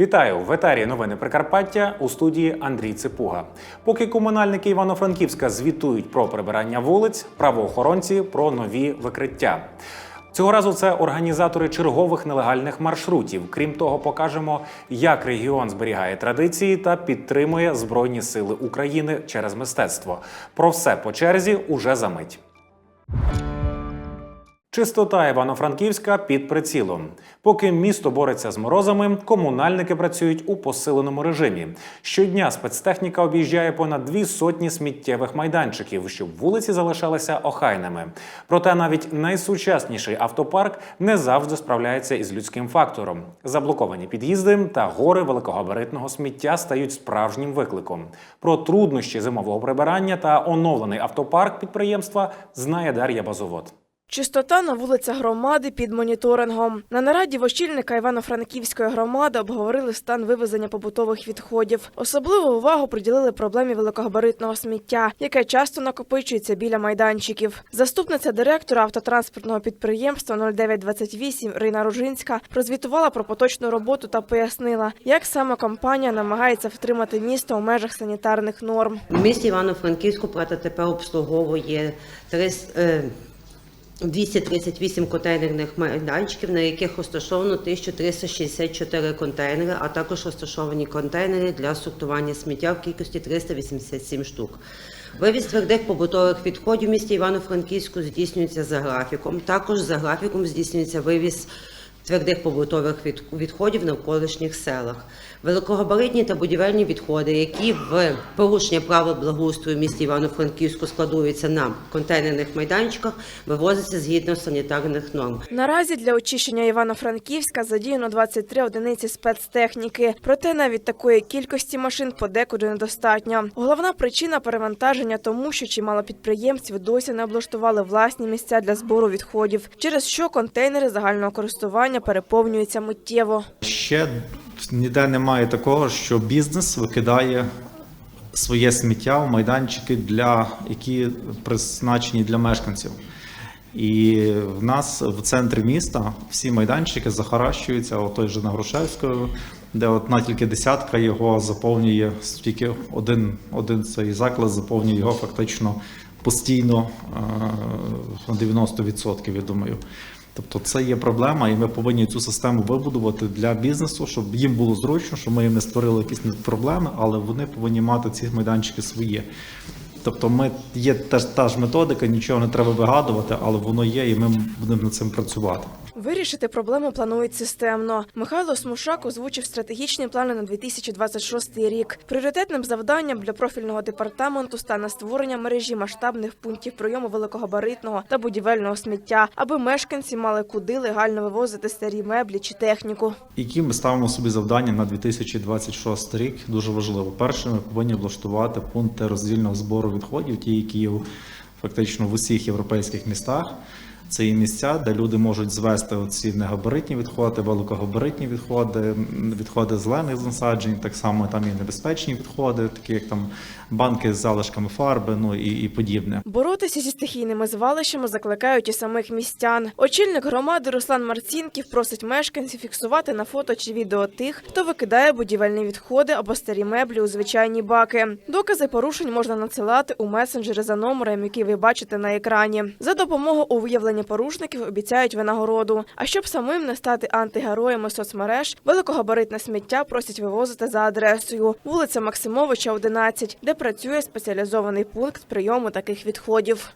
Вітаю в етері новини Прикарпаття у студії Андрій Ципуга. Поки комунальники Івано-Франківська звітують про прибирання вулиць, правоохоронці про нові викриття. Цього разу це організатори чергових нелегальних маршрутів. Крім того, покажемо, як регіон зберігає традиції та підтримує Збройні Сили України через мистецтво. Про все по черзі уже за мить. Чистота Івано-Франківська під прицілом. Поки місто бореться з морозами, комунальники працюють у посиленому режимі. Щодня спецтехніка об'їжджає понад дві сотні сміттєвих майданчиків, щоб вулиці залишалися охайними. Проте навіть найсучасніший автопарк не завжди справляється із людським фактором. Заблоковані під'їзди та гори великогабаритного сміття стають справжнім викликом. Про труднощі зимового прибирання та оновлений автопарк підприємства знає Дар'я Базовод. Чистота на вулицях громади під моніторингом. На нараді в Івано-Франківської громади обговорили стан вивезення побутових відходів. Особливу увагу приділили проблемі великогабаритного сміття, яке часто накопичується біля майданчиків. Заступниця директора автотранспортного підприємства 0928 Рина Ружинська прозвітувала про поточну роботу та пояснила, як саме компанія намагається втримати місто у межах санітарних норм. В місті Івано-Франківську ПТТП обслуговує 300, е, 238 контейнерних майданчиків, на яких розташовано 1364 контейнери, а також розташовані контейнери для сортування сміття в кількості 387 штук. Вивіз твердих побутових відходів в місті Івано-Франківську здійснюється за графіком. Також за графіком здійснюється вивіз твердих побутових відходів в навколишніх селах. Великогабаритні та будівельні відходи, які в порушення правил благоустрою в місті Івано-Франківську складуються на контейнерних майданчиках, вивозяться згідно санітарних норм. Наразі для очищення Івано-Франківська задіяно 23 одиниці спецтехніки. Проте навіть такої кількості машин подекуди недостатньо. Головна причина перевантаження тому, що чимало підприємців досі не облаштували власні місця для збору відходів, через що контейнери загального користування переповнюються миттєво. Ще ніде немає такого, що бізнес викидає своє сміття в майданчики, для, які призначені для мешканців. І в нас в центрі міста всі майданчики захаращуються, от той же на Грушевською, де одна тільки десятка його заповнює, тільки один, один цей заклад заповнює його фактично постійно е, на 90%, я думаю. Тобто це є проблема, і ми повинні цю систему вибудувати для бізнесу, щоб їм було зручно, щоб ми їм не створили якісь проблеми, але вони повинні мати ці майданчики свої. Тобто, ми є теж та ж методика, нічого не треба вигадувати, але воно є, і ми будемо над цим працювати. Вирішити проблему планують системно. Михайло Смушак озвучив стратегічні плани на 2026 рік. Пріоритетним завданням для профільного департаменту стане створення мережі масштабних пунктів прийому великогабаритного та будівельного сміття, аби мешканці мали куди легально вивозити старі меблі чи техніку. Які ми ставимо собі завдання на 2026 рік? Дуже важливо. Перше, ми повинні облаштувати пункти роздільного збору відходів, ті, які є фактично в усіх європейських містах. Це є місця, де люди можуть звести оці негабаритні відходи, великогабаритні відходи, відходи зелених насаджень, так само там і небезпечні відходи, такі як там банки з залишками фарби, ну і, і подібне. Боротися зі стихійними звалищами закликають і самих містян. Очільник громади Руслан Марцінків просить мешканців фіксувати на фото чи відео тих, хто викидає будівельні відходи або старі меблі у звичайні баки. Докази порушень можна надсилати у месенджери за номером, який ви бачите на екрані. За допомогою у виявленні порушників обіцяють винагороду. А щоб самим не стати антигероями соцмереж, великогабаритне сміття просять вивозити за адресою вулиця Максимовича, 11, де працює спеціалізований пункт прийому таких відходів.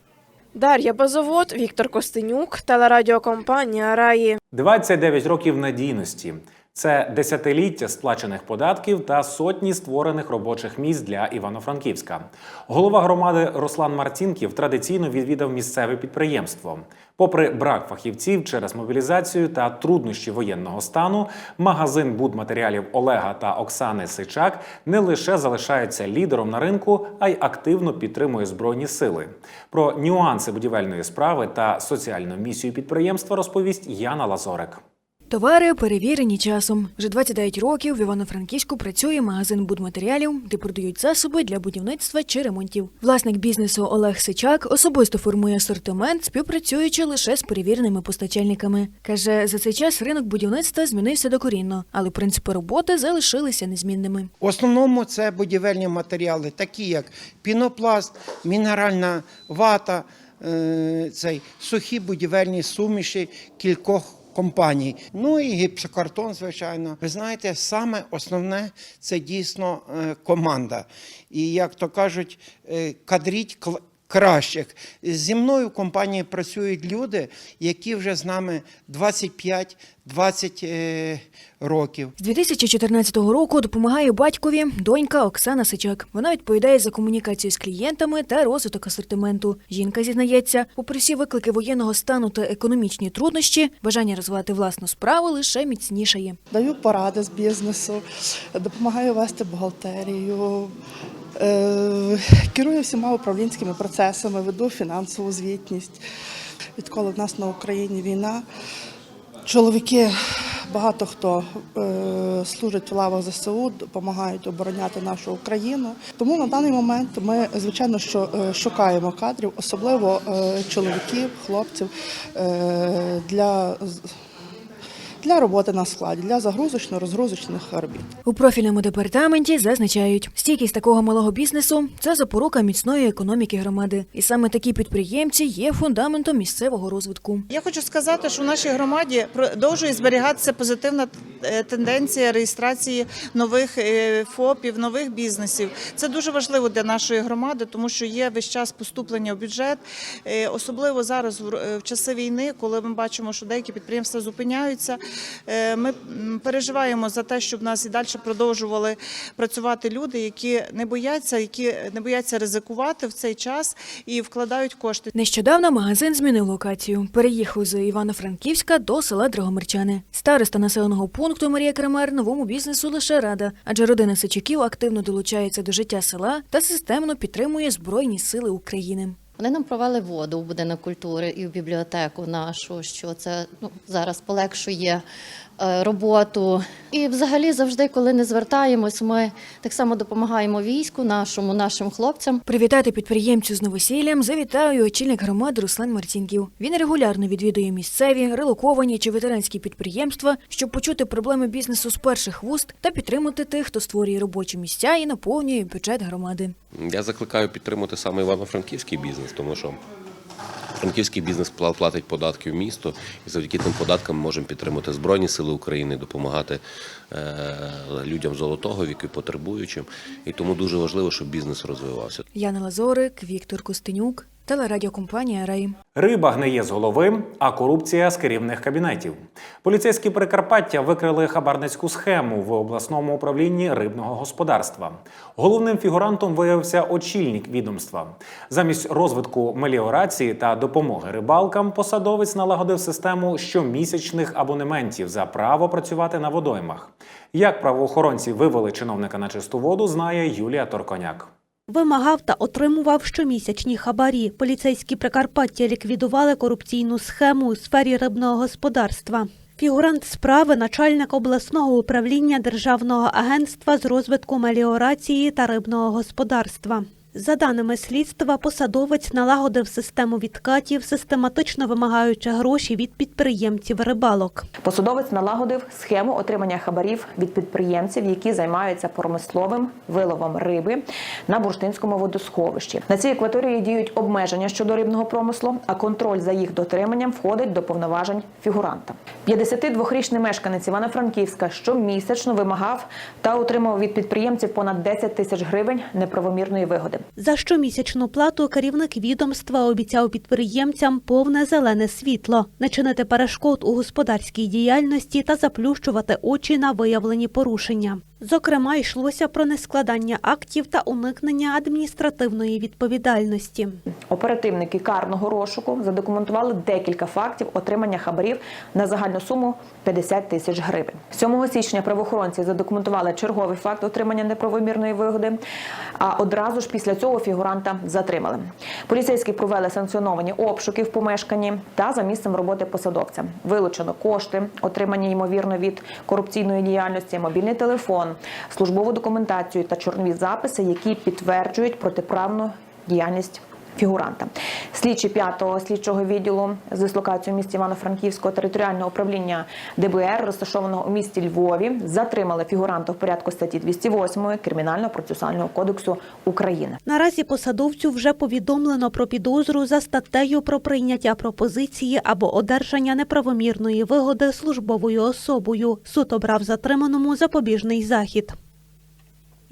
Дар'я Базовод, Віктор Костенюк, телерадіокомпанія Раї. 29 років надійності. Це десятиліття сплачених податків та сотні створених робочих місць для Івано-Франківська. Голова громади Руслан Марцінків традиційно відвідав місцеве підприємство. Попри брак фахівців через мобілізацію та труднощі воєнного стану, магазин будматеріалів Олега та Оксани Сичак не лише залишається лідером на ринку, а й активно підтримує збройні сили. Про нюанси будівельної справи та соціальну місію підприємства розповість Яна Лазорик. Товари перевірені часом. Вже 29 років в Івано-Франківську працює магазин будматеріалів, де продають засоби для будівництва чи ремонтів. Власник бізнесу Олег Сичак особисто формує асортимент, співпрацюючи лише з перевіреними постачальниками. Каже, за цей час ринок будівництва змінився докорінно, але принципи роботи залишилися незмінними. В основному це будівельні матеріали, такі як пінопласт, мінеральна вата, е, цей, сухі будівельні суміші кількох компаній. Ну і гіпсокартон, звичайно. Ви знаєте, саме основне це дійсно е, команда. І як то кажуть, е, кадріть кращих. Зі мною в компанії працюють люди, які вже з нами 25-20 е, років. З 2014 року допомагає батькові донька Оксана Сичак. Вона відповідає за комунікацію з клієнтами та розвиток асортименту. Жінка зізнається, попри всі виклики воєнного стану та економічні труднощі, бажання розвивати власну справу лише міцнішає. Даю поради з бізнесу, допомагаю вести бухгалтерію, керую всіма управлінськими процесами, веду фінансову звітність. Відколи в нас на Україні війна, чоловіки, багато хто е, служить в лавах ЗСУ, допомагають обороняти нашу Україну. Тому на даний момент ми, звичайно, що е, шукаємо кадрів, особливо е, чоловіків, хлопців е, для для роботи на складі, для загрузочно-розгрузочних робіт. У профільному департаменті зазначають, стійкість такого малого бізнесу це запорука міцної економіки громади, і саме такі підприємці є фундаментом місцевого розвитку. Я хочу сказати, що в нашій громаді продовжує зберігатися позитивна е, тенденція реєстрації нових е, ФОПів, нових бізнесів. Це дуже важливо для нашої громади, тому що є весь час поступлення в бюджет, Е, особливо зараз в часи війни, коли ми бачимо, що деякі підприємства зупиняються. Е, Ми переживаємо за те, щоб нас і далі продовжували працювати люди, які не бояться, які не бояться ризикувати в цей час і вкладають кошти. Нещодавно магазин змінив локацію. Переїхав з Івано-Франківська до села Драгомирчани. Староста населеного пункту Марія Кремер новому бізнесу лише рада, адже родина Сичаків активно долучається до життя села та системно підтримує Збройні сили України. Вони нам провели воду в будинок культури і в бібліотеку нашу, що це ну, зараз полегшує е, роботу. І взагалі завжди, коли не звертаємось, ми так само допомагаємо війську нашому, нашим хлопцям. Привітати підприємцю з новосіллям завітав і очільник громади Руслан Марцінків. Він регулярно відвідує місцеві, релоковані чи ветеранські підприємства, щоб почути проблеми бізнесу з перших вуст та підтримати тих, хто створює робочі місця і наповнює бюджет громади. Я закликаю підтримати саме івано-франківський бізнес, тому що франківський бізнес пла- платить податки в місто, і завдяки тим податкам ми можемо підтримати Збройні Сили України, допомагати е, людям золотого віку, потребуючим. І тому дуже важливо, щоб бізнес розвивався. Яна Лазорик, Віктор Костенюк, телерадіокомпанія Рей. Риба гниє з голови, а корупція з керівних кабінетів. Поліцейські Прикарпаття викрили хабарницьку схему в обласному управлінні рибного господарства. Головним фігурантом виявився очільник відомства. Замість розвитку меліорації та допомоги рибалкам посадовець налагодив систему щомісячних абонементів за право працювати на водоймах. Як правоохоронці вивели чиновника на чисту воду, знає Юлія Торконяк. Вимагав та отримував щомісячні хабарі. Поліцейські Прикарпаття ліквідували корупційну схему у сфері рибного господарства. Фігурант справи начальник обласного управління Державного агентства з розвитку меліорації та рибного господарства. За даними слідства, посадовець налагодив систему відкатів, систематично вимагаючи гроші від підприємців рибалок. Посадовець налагодив схему отримання хабарів від підприємців, які займаються промисловим виловом риби на бурштинському водосховищі. На цій акваторії діють обмеження щодо рибного промислу, а контроль за їх дотриманням входить до повноважень фігуранта. 52-річний мешканець Івано-Франківська щомісячно вимагав та отримав від підприємців понад 10 тисяч гривень неправомірної вигоди. За щомісячну плату керівник відомства обіцяв підприємцям повне зелене світло, не чинити перешкод у господарській діяльності та заплющувати очі на виявлені порушення. Зокрема, йшлося про нескладання актів та уникнення адміністративної відповідальності. Оперативники карного розшуку задокументували декілька фактів отримання хабарів на загальну суму 50 тисяч гривень. 7 січня правоохоронці задокументували черговий факт отримання неправомірної вигоди. А одразу ж після цього фігуранта затримали. Поліцейські провели санкціоновані обшуки в помешканні та за місцем роботи посадовця. Вилучено кошти, отримані ймовірно від корупційної діяльності, мобільний телефон, службову документацію та чорнові записи, які підтверджують протиправну діяльність. Фігуранта слідчі 5-го слідчого відділу з дислокацією місті Івано-Франківського територіального управління ДБР, розташованого у місті Львові, затримали фігуранта в порядку статті 208 Кримінального процесуального кодексу України. Наразі посадовцю вже повідомлено про підозру за статтею про прийняття пропозиції або одержання неправомірної вигоди службовою особою. Суд обрав затриманому запобіжний захід.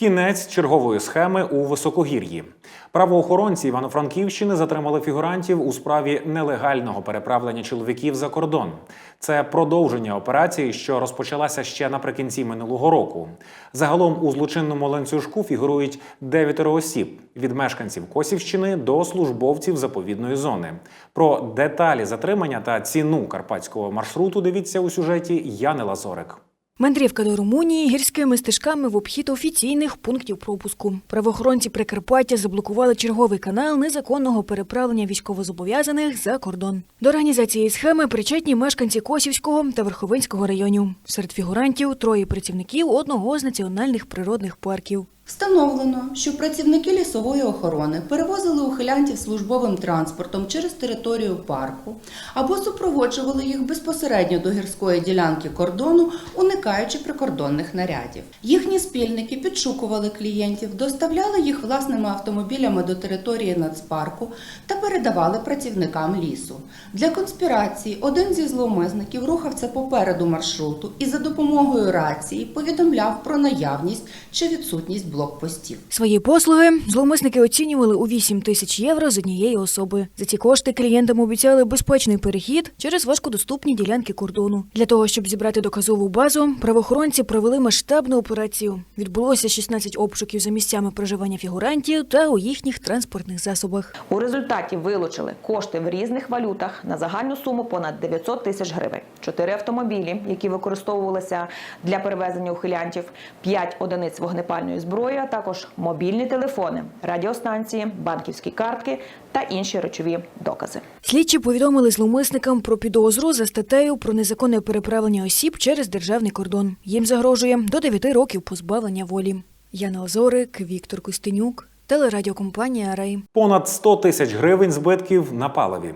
Кінець чергової схеми у високогір'ї. Правоохоронці Івано-Франківщини затримали фігурантів у справі нелегального переправлення чоловіків за кордон. Це продовження операції, що розпочалася ще наприкінці минулого року. Загалом у злочинному ланцюжку фігурують дев'ятеро осіб від мешканців Косівщини до службовців заповідної зони. Про деталі затримання та ціну карпатського маршруту дивіться у сюжеті Яни Лазорик. Мандрівка до Румунії гірськими стежками в обхід офіційних пунктів пропуску. Правоохоронці Прикарпаття заблокували черговий канал незаконного переправлення військовозобов'язаних за кордон. До організації схеми причетні мешканці Косівського та Верховинського районів. Серед фігурантів троє працівників одного з національних природних парків. Встановлено, що працівники лісової охорони перевозили ухилянтів службовим транспортом через територію парку або супроводжували їх безпосередньо до гірської ділянки кордону, уникаючи прикордонних нарядів. Їхні спільники підшукували клієнтів, доставляли їх власними автомобілями до території нацпарку та передавали працівникам лісу. Для конспірації один зі зловмисників рухався попереду маршруту і за допомогою рації повідомляв про наявність чи відсутність блокпостів. Свої послуги зловмисники оцінювали у 8 тисяч євро з однієї особи. За ці кошти клієнтам обіцяли безпечний перехід через важкодоступні ділянки кордону. Для того, щоб зібрати доказову базу, правоохоронці провели масштабну операцію. Відбулося 16 обшуків за місцями проживання фігурантів та у їхніх транспортних засобах. У результаті вилучили кошти в різних валютах на загальну суму понад 900 тисяч гривень, чотири автомобілі, які використовувалися для перевезення ухилянтів, п'ять одиниць вогнепальної зброї, а також мобільні телефони, радіостанції, банківські картки та інші речові докази. Слідчі повідомили зловмисникам про підозру за статтею про незаконне переправлення осіб через державний кордон. Їм загрожує до 9 років позбавлення волі. Яна Озорик, Віктор Костенюк, телерадіокомпанія Рей. Понад 100 тисяч гривень збитків на паливі.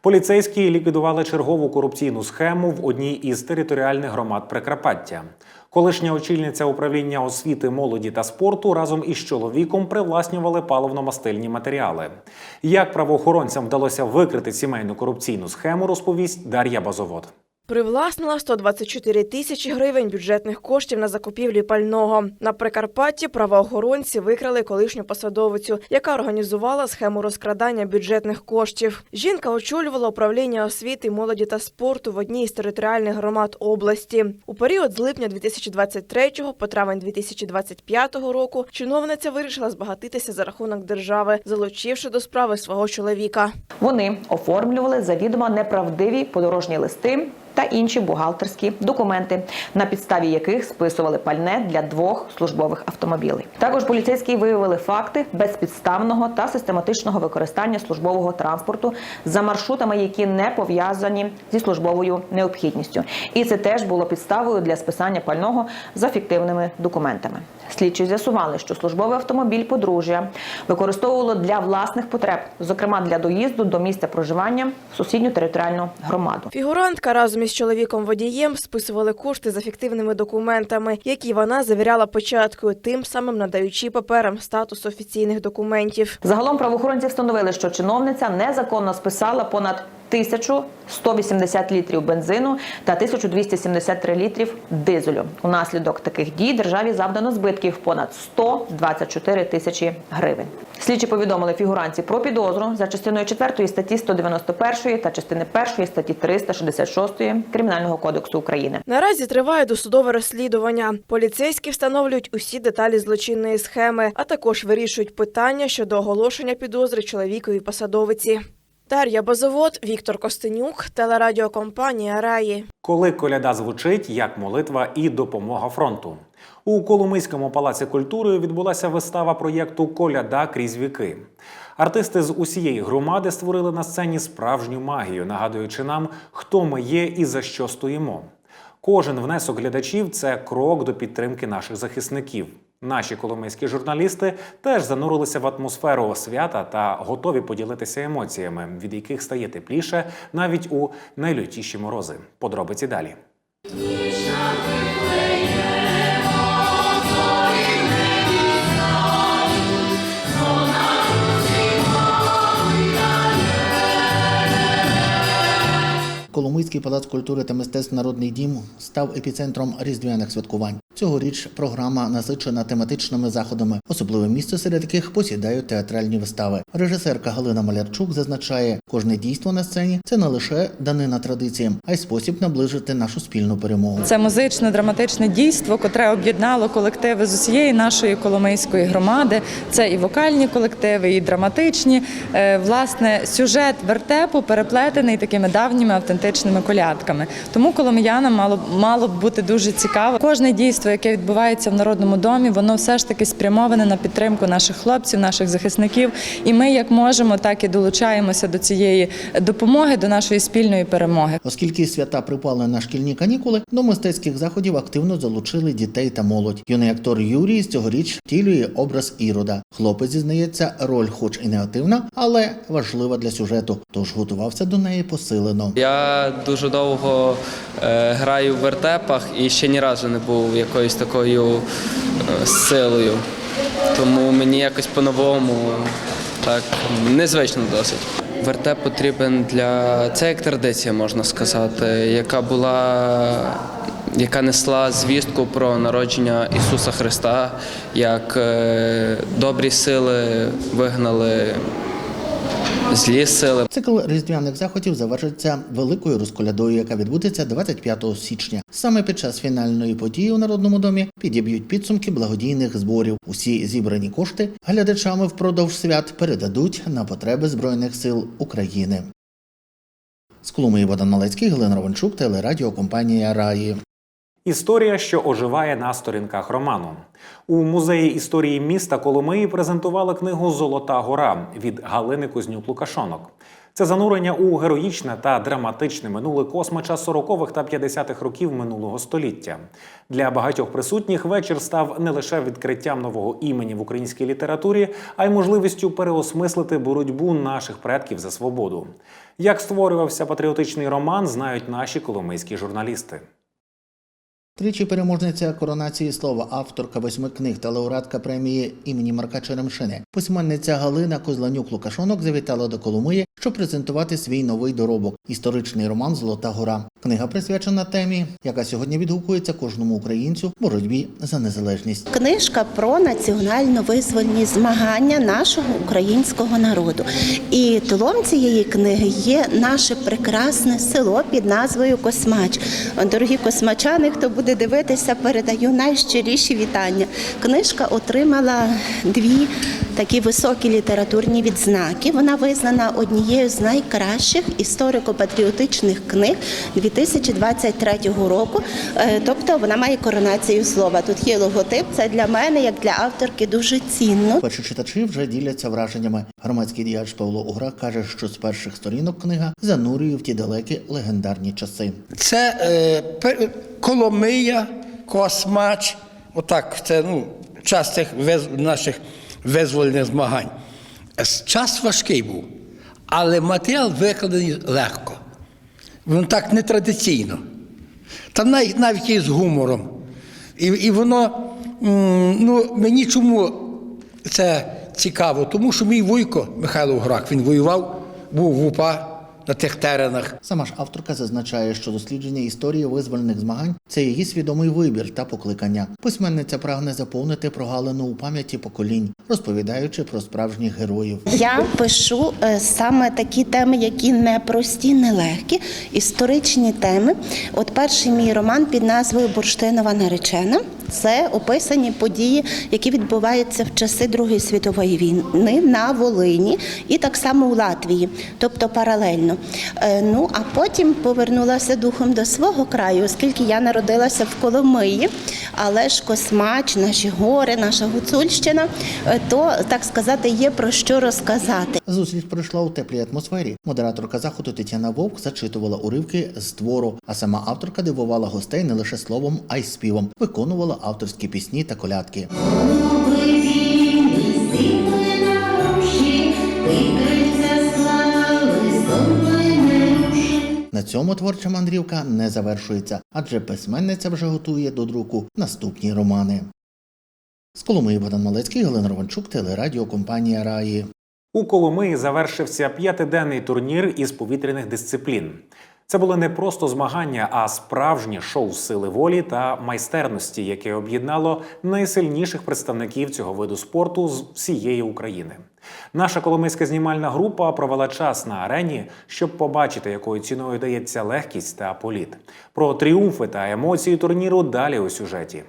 Поліцейські ліквідували чергову корупційну схему в одній із територіальних громад Прикарпаття. Колишня очільниця управління освіти, молоді та спорту разом із чоловіком привласнювали паливно-мастильні матеріали. Як правоохоронцям вдалося викрити сімейну корупційну схему, розповість Дар'я Базовод. Привласнила 124 тисячі гривень бюджетних коштів на закупівлі пального. На Прикарпатті правоохоронці викрали колишню посадовицю, яка організувала схему розкрадання бюджетних коштів. Жінка очолювала управління освіти, молоді та спорту в одній із територіальних громад області. У період з липня 2023 по травень 2025 року чиновниця вирішила збагатитися за рахунок держави, залучивши до справи свого чоловіка. Вони оформлювали завідомо неправдиві подорожні листи та інші бухгалтерські документи, на підставі яких списували пальне для двох службових автомобілей. Також поліцейські виявили факти безпідставного та систематичного використання службового транспорту за маршрутами, які не пов'язані зі службовою необхідністю. І це теж було підставою для списання пального за фіктивними документами. Слідчі з'ясували, що службовий автомобіль подружжя використовувало для власних потреб, зокрема для доїзду до місця проживання в сусідню територіальну громаду. Фігурантка разом із чоловіком водієм списували кошти за фіктивними документами, які вона завіряла початкою, тим самим надаючи паперам статус офіційних документів. Загалом правоохоронці встановили, що чиновниця незаконно списала понад 1180 літрів бензину та 1273 літрів дизелю. Унаслідок таких дій державі завдано збитків понад 124 тисячі гривень. Слідчі повідомили фігуранці про підозру за частиною 4 статті 191 та частини 1 статті 366 Кримінального кодексу України. Наразі триває досудове розслідування. Поліцейські встановлюють усі деталі злочинної схеми, а також вирішують питання щодо оголошення підозри чоловікові посадовиці. Дар'я Базовод, Віктор Костенюк, телерадіокомпанія Раї. Коли коляда звучить як молитва і допомога фронту. У Коломийському палаці культури відбулася вистава проєкту Коляда крізь віки. Артисти з усієї громади створили на сцені справжню магію, нагадуючи нам, хто ми є і за що стоїмо. Кожен внесок глядачів це крок до підтримки наших захисників. Наші коломийські журналісти теж занурилися в атмосферу свята та готові поділитися емоціями, від яких стає тепліше навіть у найлютіші морози. Подробиці далі. Коломийський палац культури та мистецтв Народний дім став епіцентром різдвяних святкувань. Цьогоріч програма насичена тематичними заходами. Особливе місце серед яких посідають театральні вистави. Режисерка Галина Малярчук зазначає, кожне дійство на сцені це не лише данина традиціям, а й спосіб наближити нашу спільну перемогу. Це музичне драматичне дійство, котре об'єднало колективи з усієї нашої коломийської громади. Це і вокальні колективи, і драматичні. Е, Власне, сюжет вертепу переплетений такими давніми автентичними колядками. Тому коломиянам мало мало б бути дуже цікаво. Кожне дійство, яке відбувається в народному домі, воно все ж таки спрямоване на підтримку наших хлопців, наших захисників. І ми, як можемо, так і долучаємося до цієї допомоги, до нашої спільної перемоги. Оскільки свята припали на шкільні канікули, до мистецьких заходів активно залучили дітей та молодь. Юний актор Юрій цьогоріч втілює образ Ірода. Хлопець зізнається, роль, хоч і негативна, але важлива для сюжету, тож готувався до неї посилено. Я дуже довго е, граю в вертепах і ще ні разу не був якоюсь такою е, силою. Тому мені якось по-новому так незвично досить. Вертеп потрібен для це як традиція, можна сказати, яка була. Яка несла звістку про народження Ісуса Христа, як е, добрі сили вигнали злі сили. Цикл різдвяних заходів завершиться великою розколядою, яка відбудеться 25 січня. Саме під час фінальної події у народному домі підіб'ють підсумки благодійних зборів. Усі зібрані кошти глядачами впродовж свят передадуть на потреби збройних сил України. З Коломиї Богдан Малецький, Галина Ровенчук, телерадіокомпанія Раї. Історія, що оживає на сторінках роману. У музеї історії міста Коломиї презентували книгу Золота гора від Галини Кузнюк Лукашонок. Це занурення у героїчне та драматичне минуле космича 40-х та 50-х років минулого століття. Для багатьох присутніх вечір став не лише відкриттям нового імені в українській літературі, а й можливістю переосмислити боротьбу наших предків за свободу. Як створювався патріотичний роман, знають наші коломийські журналісти. Тричі переможниця коронації слова, авторка восьми книг та лауреатка премії імені Марка Черемшини. Письменниця Галина Козланюк Лукашонок завітала до Коломиї, щоб презентувати свій новий доробок історичний роман Золота гора. Книга присвячена темі, яка сьогодні відгукується кожному українцю боротьбі за незалежність. Книжка про національно-визвольні змагання нашого українського народу. І тлом цієї книги є наше прекрасне село під назвою Космач. Дорогі космачани, хто буде дивитися, передаю найщиріші вітання. Книжка отримала дві такі високі літературні відзнаки. Вона визнана однією з найкращих історико-патріотичних книг 2023 року. Е, Тобто вона має коронацію слова. Тут є логотип. Це для мене, як для авторки, дуже цінно. Перші читачі вже діляться враженнями. Громадський діяч Павло Угра каже, що з перших сторінок книга занурює в ті далекі легендарні часи. Це е, пе- Коломия, Космач. Отак, це ну, час цих наших визвольних змагань. Час важкий був, але матеріал викладений легко. Воно так нетрадиційно. Там навіть, навіть і з гумором. І, і воно, ну, мені чому це цікаво? Тому що мій вуйко Михайло Грак, він воював, був в УПА, на тих теренах. Сама ж авторка зазначає, що дослідження історії визвольних змагань це її свідомий вибір та покликання. Письменниця прагне заповнити прогалину у пам'яті поколінь, розповідаючи про справжніх героїв. Я пишу е, саме такі теми, які не прості, не легкі, історичні теми. От перший мій роман під назвою Бурштинова наречена. Це описані події, які відбуваються в часи Другої світової війни на Волині і так само у Латвії, тобто паралельно. Е, Ну а потім повернулася духом до свого краю, оскільки я народилася в Коломиї, але ж Космач, наші гори, наша Гуцульщина, е, то так сказати, є про що розказати. Зустріч пройшла у теплій атмосфері. Модераторка заходу Тетяна Вовк зачитувала уривки з твору, а сама авторка дивувала гостей не лише словом, а й співом. Виконувала авторські пісні та колядки. На цьому творча мандрівка не завершується, адже письменниця вже готує до друку наступні романи. З Коломиї Богдан Малецький, Галина Романчук, телерадіокомпанія Раї. У Коломиї завершився п'ятиденний турнір із повітряних дисциплін. Це були не просто змагання, а справжнє шоу сили волі та майстерності, яке об'єднало найсильніших представників цього виду спорту з всієї України. Наша коломийська знімальна група провела час на арені, щоб побачити, якою ціною дається легкість та політ. Про тріумфи та емоції турніру далі у сюжеті.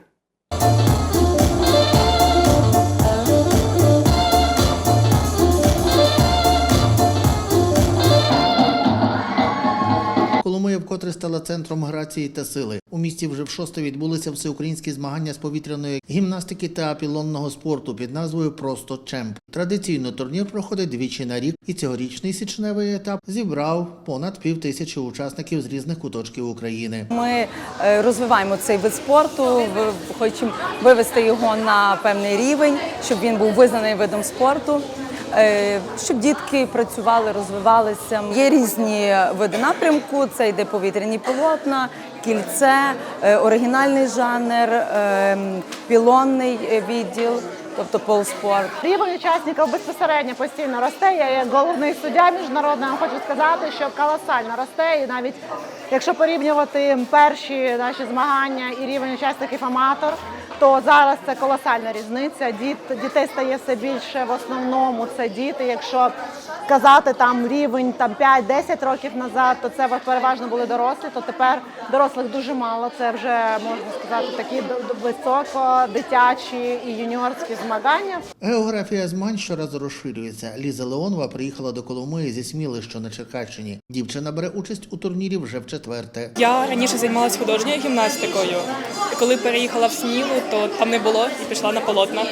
Вкотре стала центром грації та сили. У місті вже в шосте відбулися всеукраїнські змагання з повітряної гімнастики та пілонного спорту під назвою Просто Чемп. Традиційно турнір проходить двічі на рік, і цьогорічний січневий етап зібрав понад пів тисячі учасників з різних куточків України. Ми е, розвиваємо цей вид спорту, хочемо вивести його на певний рівень, щоб він був визнаний видом спорту. Е, Щоб дітки працювали, розвивалися. Є різні види напрямку. Це йде повітряні полотна, кільце, е, оригінальний жанр, е, пілонний відділ, тобто полспорт. Рівень учасників безпосередньо постійно росте. Я як головний суддя міжнародний вам хочу сказати, що колосально росте. І навіть якщо порівнювати перші наші змагання і рівень учасників аматор, то зараз це колосальна різниця. Діт, дітей стає все більше. В основному це діти. Якщо казати там рівень там 5-10 років назад, то це переважно були дорослі. То тепер дорослих дуже мало. Це вже можна сказати такі високо дитячі і юніорські змагання. Географія змагань щоразу розширюється. Ліза Леонова приїхала до Коломиї зі Сміли, що на Черкащині. Дівчина бере участь у турнірі вже в четверте. Я раніше займалася художньою гімнастикою. Коли переїхала в Смілу, то там не було і пішла на полотна.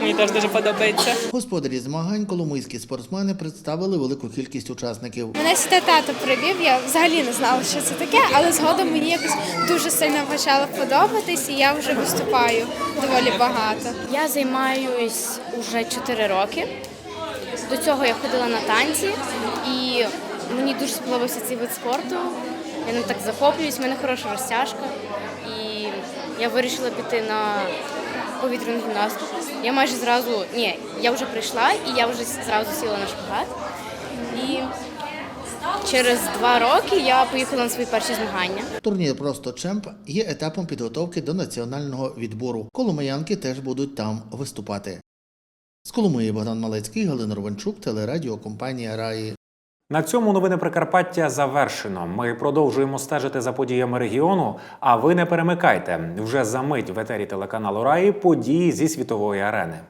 Мені теж дуже подобається. Господарі змагань коломийські спортсмени представили велику кількість учасників. Мене сюди тато привів, я взагалі не знала, що це таке, але згодом мені якось дуже сильно почало подобатись, і я вже виступаю доволі багато. Я займаюсь уже 4 роки. До цього я ходила на танці, і мені дуже сподобався цей вид спорту. Я ним так захоплююсь, в мене хороша розтяжка. І я вирішила піти на повітряну гімнастику. Я майже зразу, ні, я вже прийшла і я вже зразу сіла на шпагат. І через два роки я поїхала на свої перші змагання. Турнір Просто Чемп є етапом підготовки до національного відбору. Коломиянки теж будуть там виступати. З Коломиї Богдан Малецький, Галина Ровенчук, телерадіокомпанія Раї. На цьому новини Прикарпаття завершено. Ми продовжуємо стежити за подіями регіону. А ви не перемикайте вже за мить в етері телеканалу Раї події зі світової арени.